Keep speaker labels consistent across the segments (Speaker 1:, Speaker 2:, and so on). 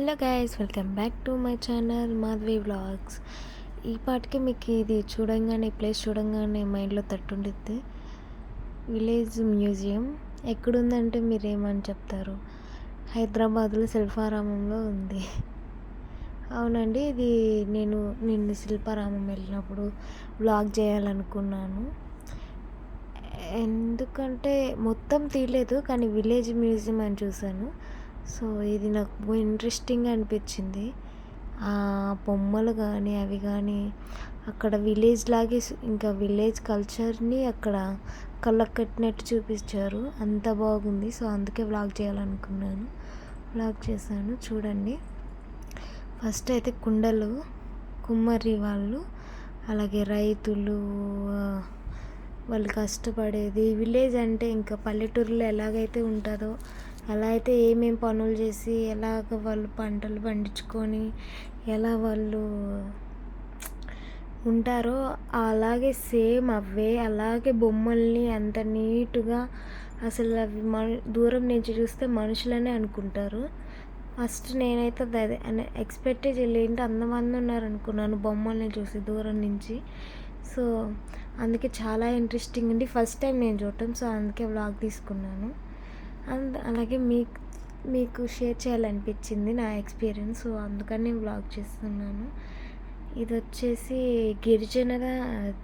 Speaker 1: Hello guys welcome back to my channel Madhavi vlogs. ఈ పాటికి మీకు ఇది చూడంగానే ఈ ప్లేస్ చూడంగానే మైండ్లో తట్టుండిద్ది. Village museum. ఎక్కడుందంటే మీరేమని చెప్తారు? హైదరాబాద్లో శిల్పారామంలో ఉంది. అవునండి ఇది నేను నిన్ను శిల్పారామం వెళ్ళినప్పుడు వ్లాగ్ చేయాలనుకున్నాను. ఎందుకంటే మొత్తం తీయలేదు కానీ విలేజ్ మ్యూజియం అని చూశాను. సో ఇది నాకు ఇంట్రెస్టింగ్ అనిపించింది. ఆ బొమ్మలు కానీ అవి కానీ అక్కడ విలేజ్ లాగే ఇంకా విలేజ్ కల్చర్ని అక్కడ కళ్ళకు కట్టినట్టు చూపించారు అంత బాగుంది. సో అందుకే వ్లాగ్ చేయాలనుకున్నాను. వ్లాగ్ చేశాను. చూడండి. ఫస్ట్ అయితే కుండలు కుమ్మరి వాళ్ళు అలాగే రైతులు వాళ్ళు కష్టపడేది. విలేజ్ అంటే ఇంకా పల్లెటూరులో ఎలాగైతే ఉంటుందో అలా అయితే ఏమేం పనులు చేసి ఎలాగ వాళ్ళు పంటలు పండించుకొని ఎలా వాళ్ళు ఉంటారో అలాగే సేమ్ అవే. అలాగే బొమ్మల్ని అంత నీట్గా అసలు అవి మన దూరం నుంచి చూస్తే మనుషులనే అనుకుంటారు. ఫస్ట్ నేనైతే అదే ఎక్స్పెక్ట్ చేయలేంటి అంతమంది ఉన్నారు అనుకున్నాను బొమ్మల్ని చూసి దూరం నుంచి. సో అందుకే చాలా ఇంట్రెస్టింగ్ ఉంది. ఫస్ట్ టైం నేను చూడటం. సో అందుకే వ్లాగ్ తీసుకున్నాను. అండ్ అలాగే మీకు మీకు షేర్ చేయాలనిపించింది నా ఎక్స్పీరియన్స్ సో అందుకని నేను బ్లాగ్ చేస్తున్నాను. ఇది వచ్చేసి గిరిజనుల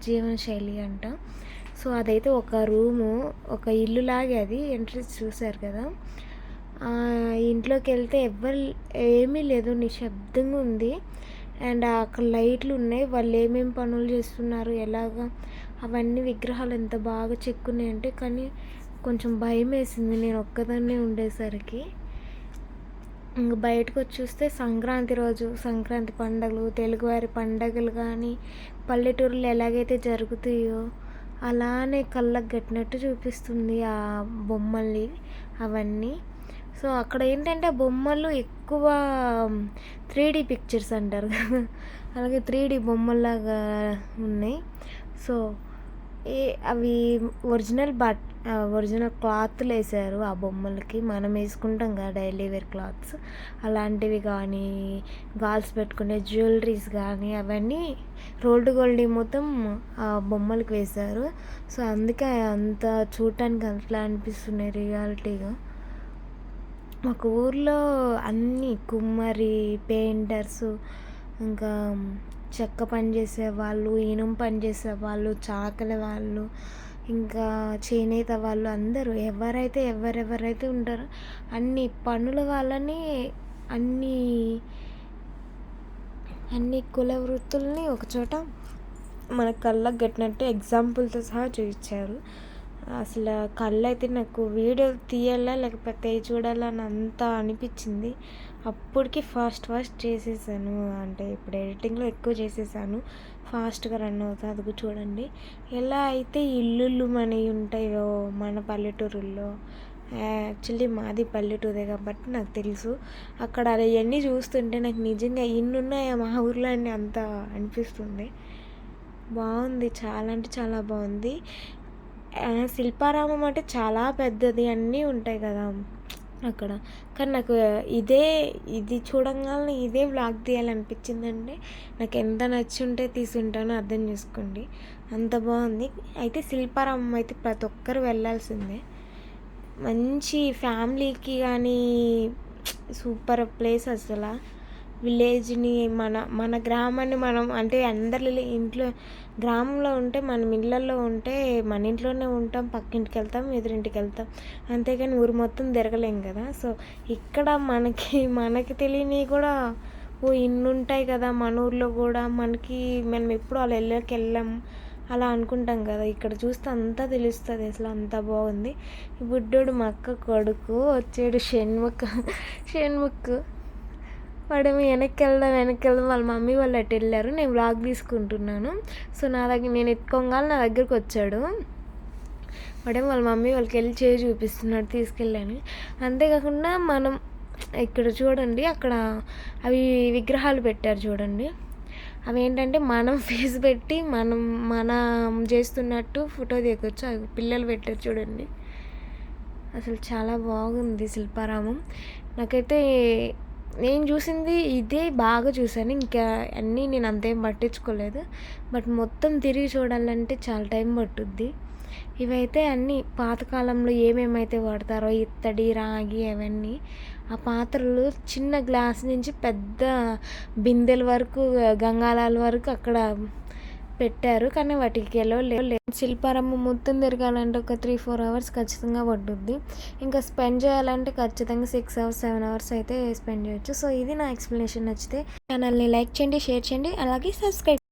Speaker 1: జీవనశైలి అంట. సో అదైతే ఒక రూము ఒక ఇల్లు లాగే అది ఎంట్రెన్స్ చూసారు కదా. ఇంట్లోకి వెళ్తే ఎవ్వరు ఏమీ లేదు నిశ్శబ్దంగా ఉంది. అండ్ అక్కడ లైట్లు ఉన్నాయి వాళ్ళు ఏమేమి పనులు చేస్తున్నారు ఎలాగా అవన్నీ విగ్రహాలు ఎంత బాగా చెక్కున్నాయి అంటే కానీ కొంచెం భయం వేసింది. నేను ఒక్కదాన్నే ఉండేసరికి ఇంకా బయటకు వచ్చి చూస్తే సంక్రాంతి రోజు సంక్రాంతి పండుగలు తెలుగువారి పండగలు కానీ పల్లెటూరులో ఎలాగైతే జరుగుతాయో అలానే కళ్ళకు కట్టినట్టు చూపిస్తుంది ఆ బొమ్మల్ని అవన్నీ. సో అక్కడ ఏంటంటే బొమ్మలు ఎక్కువ త్రీ డీ పిక్చర్స్ అంటారు కదా. అలాగే త్రీ డీ బొమ్మల్లాగా ఉన్నాయి. సో అవి ఒరిజినల్ బట్ ఒరిజినల్ క్లాత్లు వేసారు ఆ బొమ్మలకి. మనం వేసుకుంటాం కదా డైలీ వేర్ క్లాత్స్. అలాంటివి కానీ గాల్స్ పెట్టుకునే జ్యువెలరీస్ కానీ అవన్నీ రోల్డ్ గోల్డ్ మొత్తం ఆ బొమ్మలకి వేశారు. సో అందుకే అంత చూడటానికి అట్లా అనిపిస్తున్నాయి రియాలిటీగా. మాకు ఊర్లో అన్నీ కుమ్మరి పెయింటర్స్ ఇంకా చెక్క పని చేసేవాళ్ళు ఇనుము పని చేసేవాళ్ళు చాకల వాళ్ళు ఇంకా చేనేత వాళ్ళు అందరూ ఎవరైతే ఎవరెవరైతే ఉంటారో అన్ని పనుల వాళ్ళని అన్ని అన్ని కుల వృత్తుల్ని ఒకచోట మన కళ్ళకు కట్టినట్టు ఎగ్జాంపుల్తో సహా చూపించారు. అసలు కళ్ళు అయితే నాకు వీడియో తీయాలా లేకపోతే చూడాలా అని అంత అనిపించింది. అప్పటికి ఫాస్ట్ ఫాస్ట్ చేసేసాను. అంటే ఇప్పుడు ఎడిటింగ్లో ఎక్కువ చేసేసాను. ఫాస్ట్గా రన్ అవుతుంది అది చూడండి. ఎలా అయితే ఇల్లులు మనవి ఉంటాయో మన పల్లెటూరుల్లో యాక్చువల్లీ మాది పల్లెటూరే కాబట్టి నాకు తెలుసు. అక్కడ అవన్నీ చూస్తుంటే నాకు నిజంగా ఇన్ని మా ఊర్లో అని అంత అనిపిస్తుంది. బాగుంది చాలా అంటే చాలా బాగుంది. శిల్పారామం అంటే చాలా పెద్దది అన్నీ ఉంటాయి కదా. అక్కడ. కానీ నాకు ఇదే ఇది చూడంగానే ఇదే వ్లాగ్ తీయాలనిపించిందంటే నాకు ఎంత నచ్చి ఉంటే తీసుంటానో అర్థం చేసుకోండి. అంత బాగుంది. అయితే శిల్పారామం అయితే ప్రతి ఒక్కరు వెళ్ళాల్సిందే. మంచి ఫ్యామిలీకి కానీ సూపర్ ప్లేస్ అసలు. విలేజ్ని మన మన గ్రామాన్ని మనం అంటే అందరి ఇంట్లో గ్రామంలో ఉంటే మనం ఇళ్ళల్లో ఉంటే మన ఇంట్లోనే ఉంటాం పక్కింటికి వెళ్తాం ఎదురింటికి వెళ్తాం అంతేగాని ఊరు మొత్తం తిరగలేం కదా. సో ఇక్కడ మనకి మనకి తెలియని కూడా ఓ ఇన్ని ఉంటాయి కదా మన ఊర్లో కూడా. మనకి మనం ఎప్పుడు అలా వెళ్ళకి వెళ్ళాం అలా అనుకుంటాం కదా. ఇక్కడ చూస్తే అంతా తెలుస్తుంది అసలు అంతా బాగుంది. బుడ్డోడు మా అక్క కొడుకు వచ్చాడు షణ్ముఖ షణ్ముఖ్. వాడేమో వెనక్కి వెళ్దాం వెనక్కి వెళ్దాం వాళ్ళ మమ్మీ వాళ్ళు అటు వెళ్ళారు. నేను బ్లాగ్ తీసుకుంటున్నాను. సో నా దగ్గర నేను ఎత్తుకోగానే నా దగ్గరికి వచ్చాడు. వాడేమో వాళ్ళ మమ్మీ వాళ్ళకి వెళ్ళి చేయి చూపిస్తున్నాడు తీసుకెళ్ళాను. అంతేకాకుండా మనం ఇక్కడ చూడండి అక్కడ అవి విగ్రహాలు పెట్టారు చూడండి. అవి ఏంటంటే మనం ఫేస్ పెట్టి మనం మనం చేస్తున్నట్టు ఫోటో దిగొచ్చు. అవి పిల్లలు పెట్టారు చూడండి. అసలు చాలా బాగుంది శిల్పారామం. నాకైతే నేను చూసింది ఇదే బాగా చూసాను ఇంకా అన్నీ నేను అంతేం పట్టించుకోలేదు. బట్ మొత్తం తిరిగి చూడాలంటే చాలా టైం పట్టుద్ది. ఇవైతే అన్నీ పాతకాలంలో ఏమేమైతే వాడతారో ఇత్తడి రాగి అవన్నీ ఆ పాత్రలు చిన్న గ్లాస్ నుంచి పెద్ద బిందెల వరకు గంగాలాల వరకు అక్కడ పెట్టారు కానీ వాటికి ఎలా లేదు శిల్పారమ్మ మొత్తం తిరగాలంటే ఒక త్రీ ఫోర్ అవర్స్ ఖచ్చితంగా పడుతుంది ఇంకా స్పెండ్ చేయాలంటే ఖచ్చితంగా సిక్స్ అవర్స్ సెవెన్ అవర్స్ అయితే స్పెండ్ చేయొచ్చు. సో ఇది నా ఎక్స్ప్లెనేషన్ నచ్చితే ఛానల్ని లైక్ చేయండి షేర్ చేయండి అలాగే సబ్స్క్రైబ్